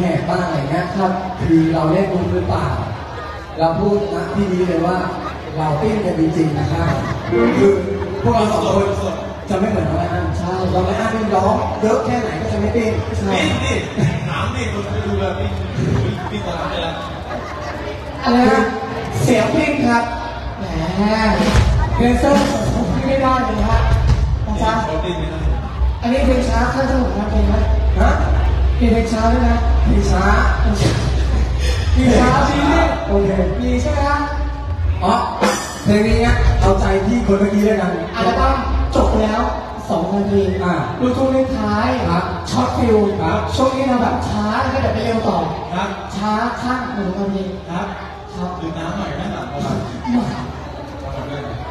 แหกบ้างอะไรเงี้ยครับคือเราเล่นมุกหรือเปล่า เราพูดนะที่นี้เลยว่า เราปิ้งกันจริงๆนะครับคือพวกเราสองคนจะไม่เหมือนน้องไอ้อ้ำใช่น้องไอ้อ้ำนี่ร้องเยอะแค่ไหนก็จะไม่ปิ้งใช่นี่นี่ถามนี่คุณดูแบบนี่พี่ตอนนั้นเลยนะอะไรนะเสียงปิ้งครับแหมเพลงเซอร์ผมพี่ไม่ได้เลยนะฮะนะจ๊ะเขาดิ้นไม่ได้อันนี้เพลงช้าข้างถนนนะเพลงไหมฮะ เพลงช้าด้วยนะเพลงช้าเพลงช้าดีเนี่ยโอเคดีใช่ไหมครับอ๋อเพลงนี้เนี่ยเอาใจพี่คนเมื่อกี้เลยกันอัลบั้มจบแล้วสองนาทีอ่าดูทูเล่นท้ายครับช็อตฟิลครับช่วงนี้เราแบบช้าแล้วก็เดี๋ยวไปเร็วต่อครับช้าข้างหนึ่งนาทีครับครับดื่มน้ำหน่อยนะหลังประมาณ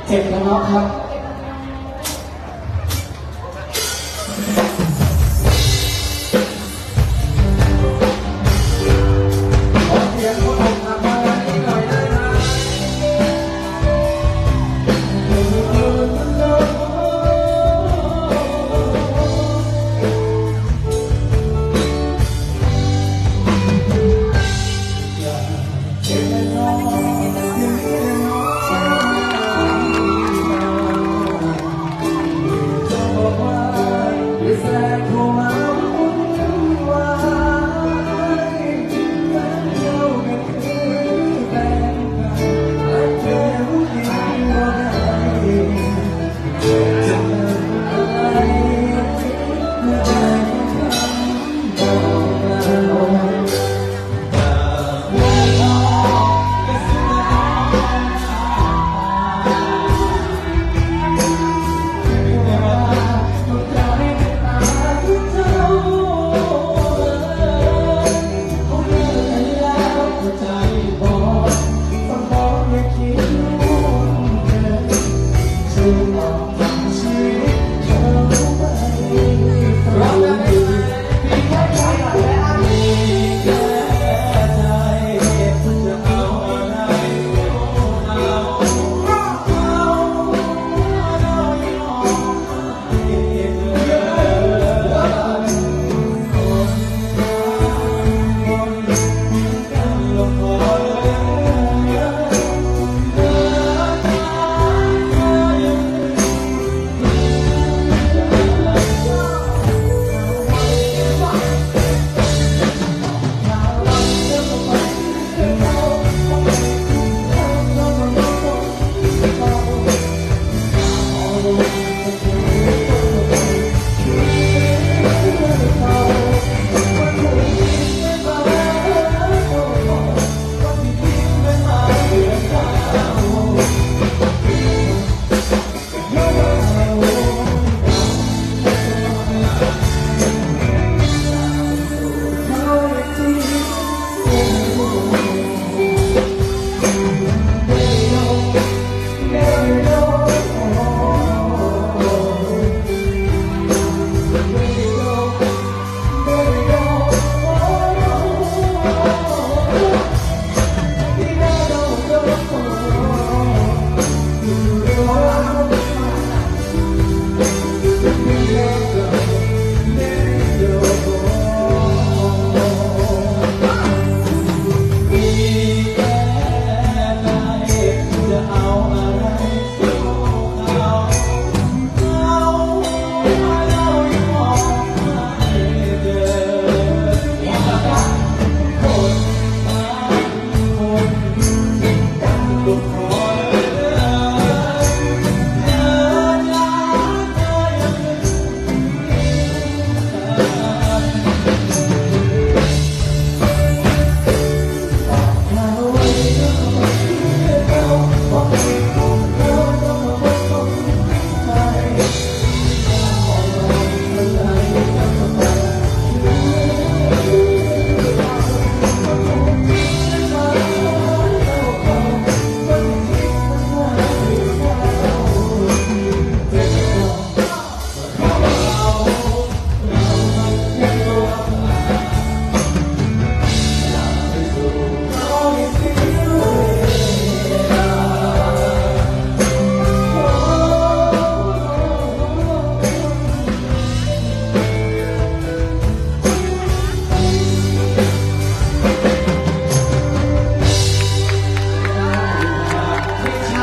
เจ็บแล้วเนาะครับ